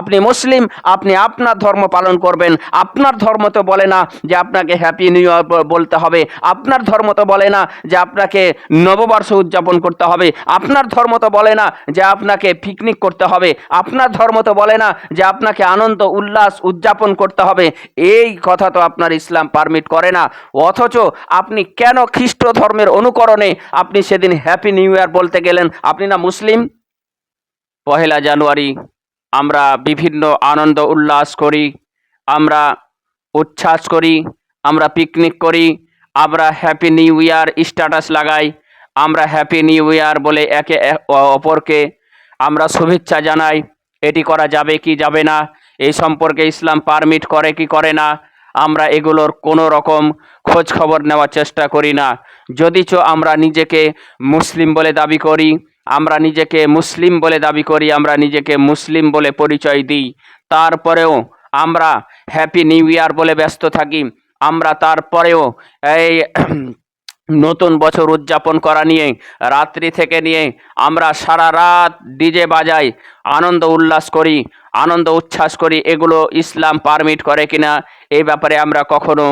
আপনি মুসলিম, আপনি আপনার ধর্ম পালন করবেন। আপনার ধর্ম তো বলে না যে আপনাকে হ্যাপি নিউ ইয়ার বলতে হবে। আপনার ধর্ম তো বলে না যে আপনাকে নববর্ষ উদযাপন করতে হবে। আপনার ধর্ম তো বলে না যে আপনাকে পিকনিক করতে হবে। আপনার ধর্ম তো বলে না যে আপনাকে আনন্দ, উল্লাস উদযাপন করতে হবে। এই কথা তো আপনার ইসলাম পারমিট করে না। অথচ আপনি কেন খ্রিস্ট ধর্মের অনুকরণে আপনি সেদিন হ্যাপি নিউ ইয়ার বলতে গেলেন? আপনি না মুসলিম? পহেলা জানুয়ারি আমরা বিভিন্ন আনন্দ উল্লাস করি, আমরা উচ্ছ্বাস করি, আমরা পিকনিক করি, আমরা হ্যাপি নিউ ইয়ার স্ট্যাটাস লাগাই, আমরা হ্যাপি নিউ ইয়ার বলে একে অপরকে আমরা শুভেচ্ছা জানাই, এটি করা যাবে কি যাবে না, এই সম্পর্কে ইসলাম পারমিট করে কি করে না, আমরা এগুলোর কোনো রকম খোঁজ খবর নেওয়ার চেষ্টা করি না। যদিচ আমরা নিজেকে মুসলিম বলে দাবি করি আমরা নিজেকে মুসলিম বলে দাবি করি, আমরা নিজেকে মুসলিম বলে পরিচয় দিই। তারপরেও আমরা হ্যাপি নিউ ইয়ার বলে ব্যস্ত থাকি। আমরা তারপরেও এই নতুন বছর উদযাপন করা নিয়ে, রাত্রি থেকে নিয়ে আমরা সারা রাত ডিজে বাজাই, আনন্দ উল্লাস করি, আনন্দ উচ্ছ্বাস করি, এগুলো ইসলাম পারমিট করে কিনা এই ব্যাপারে আমরা কখনো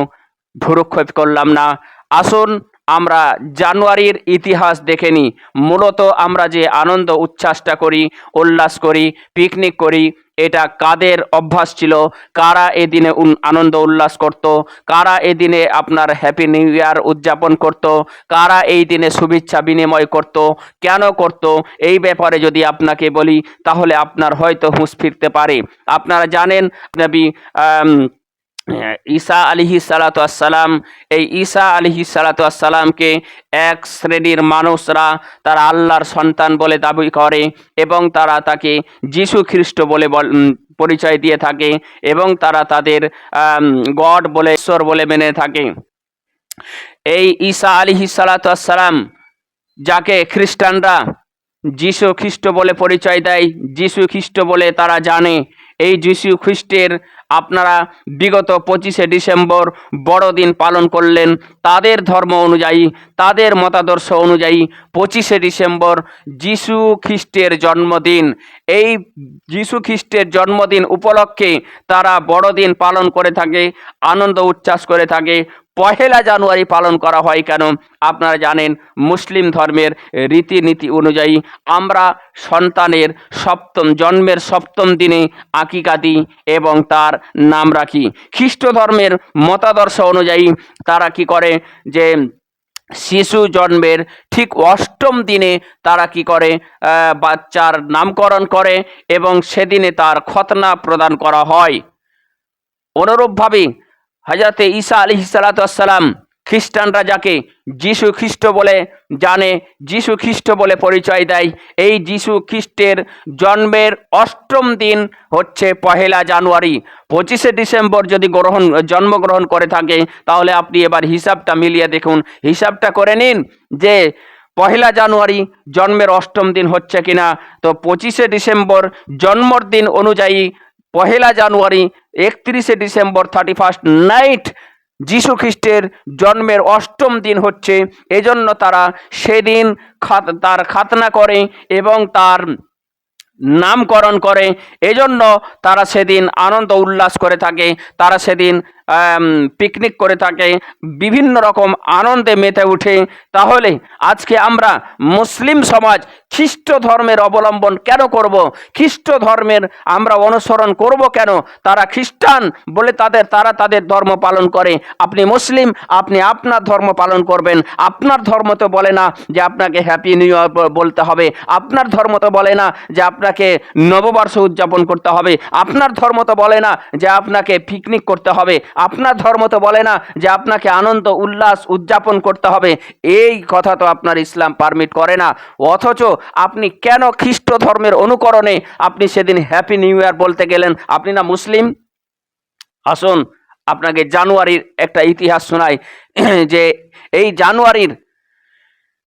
ভুরুক্ষেপ করলাম না। আসুন আমরা জানুয়ারির ইতিহাস দেখে নিই। মূলত আমরা যে আনন্দ, উচ্ছ্বাসটা করি, উল্লাস করি পিকনিক করি, এটা কাদের অভ্যাস ছিল? কারা এই দিনে উন- আনন্দ, উল্লাস করত? কারা এই দিনে আপনার হ্যাপি নিউ ইয়ার উদযাপন করত? কারা এই দিনে শুভেচ্ছা বিনিময় করত? কেন করত? এই ব্যাপারে যদি আপনাকে বলি, তাহলে আপনার হয়তো হুঁশ ফিরতে পারে। আপনারা জানেন, নবী ঈসা আলিহি সালাতাম এই ঈসা আলিহি সালাতামকে এক শ্রেণির মানুষরা তারা আল্লাহর সন্তান বলে দাবি করে এবং তারা তাকে যীশু খ্রিস্ট বলে পরিচয় দিয়ে থাকে এবং তারা তাদের গড বলে, ঈশ্বর বলে মেনে থাকে। এই ঈসা আলিহি সালাতাম যাকে খ্রিস্টানরা যীশু খ্রিস্ট বলে পরিচয় দেয়, যীশু খ্রিস্ট বলে তারা জানে এই যীশু খ্রিস্টের আপনারা বিগত পঁচিশে ডিসেম্বর বড়দিন পালন করলেন। তাদের ধর্ম অনুযায়ী, তাদের মতাদর্শ অনুযায়ী পঁচিশে ডিসেম্বর যীশু খ্রিস্টের জন্মদিন। এই যীশু খ্রিস্টের জন্মদিন উপলক্ষে তারা বড়দিন পালন করে থাকে, আনন্দ উচ্ছ্বাস করে থাকে। পহেলা জানুয়ারি পালন করা হয় কেন? আপনারা জানেন, মুসলিম ধর্মের রীতিনীতি অনুযায়ী আমরা সন্তানের সপ্তম, জন্মের সপ্তম দিনে আকিকা দিই এবং তার নাম রাখি। খ্রিস্ট ধর্মের মতাদর্শ অনুযায়ী তারা কি করে? যে শিশু জন্মের ঠিক অষ্টম দিনে তারা কি করে? বাচ্চার নামকরণ করে এবং সেদিনে তার খতনা প্রদান করা হয়। অনুরূপভাবে হজরতে ঈসা আলি সালাতাম খ্রিস্টানরা যাকে যীশু খ্রিস্ট বলে জানে, যীশু খ্রিস্ট বলে পরিচয় দেয়। এই যীশু খ্রিস্টের জন্মের অষ্টম দিন হচ্ছে পহেলা জানুয়ারি। পঁচিশে ডিসেম্বর যদি গ্রহণ, জন্মগ্রহণ করে থাকে, তাহলে আপনি এবার হিসাবটা মিলিয়ে দেখুন। হিসাবটা করে নিন যে পহেলা জানুয়ারি জন্মের অষ্টম দিন হচ্ছে কিনা। তো পঁচিশে ডিসেম্বর জন্মর দিন অনুযায়ী পহেলা জানুয়ারি একত্রিশে ডিসেম্বর থার্টি ফার্স্ট নাইট যীশু খ্রিস্টের জন্মের অষ্টম দিন হচ্ছে। এজন্য তারা সেদিন খাত, তার খাতনা করে এবং তার নামকরণ করে। এজন্য তারা সেদিন আনন্দ উল্লাস করে থাকে, তারা সেদিন পিকনিক করে থাকে, বিভিন্ন রকম আনন্দে মেতে উঠে তাহলে আজকে আমরা মুসলিম সমাজ খ্রিস্ট ধর্মের অবলম্বন কেন করব? খ্রিস্ট ধর্মের আমরা অনুসরণ করব কেন? তারা খ্রিস্টান বলে তাদের, তারা তাদের ধর্ম পালন করে। আপনি মুসলিম, আপনি আপনার ধর্ম পালন করবেন। আপনার ধর্ম তো বলে না যে আপনাকে হ্যাপি নিউ ইয়ার বলতে হবে। আপনার ধর্ম তো বলে না যে আপনাকে নববর্ষ উদযাপন করতে হবে। আপনার ধর্ম তো বলে না যে আপনাকে পিকনিক করতে হবে। আপনার ধর্ম তো বলে না যে আপনাকে আনন্দ, উল্লাস উদযাপন করতে হবে। এই কথা তো আপনার ইসলাম পারমিট করে না। অথচ আপনি কেন খ্রিস্ট ধর্মের অনুকরণে আপনি সেদিন হ্যাপি নিউ ইয়ার বলতে গেলেন? আপনি না মুসলিম? আসুন, আপনাকে জানুয়ারির একটা ইতিহাস শোনাই। যে এই জানুয়ারির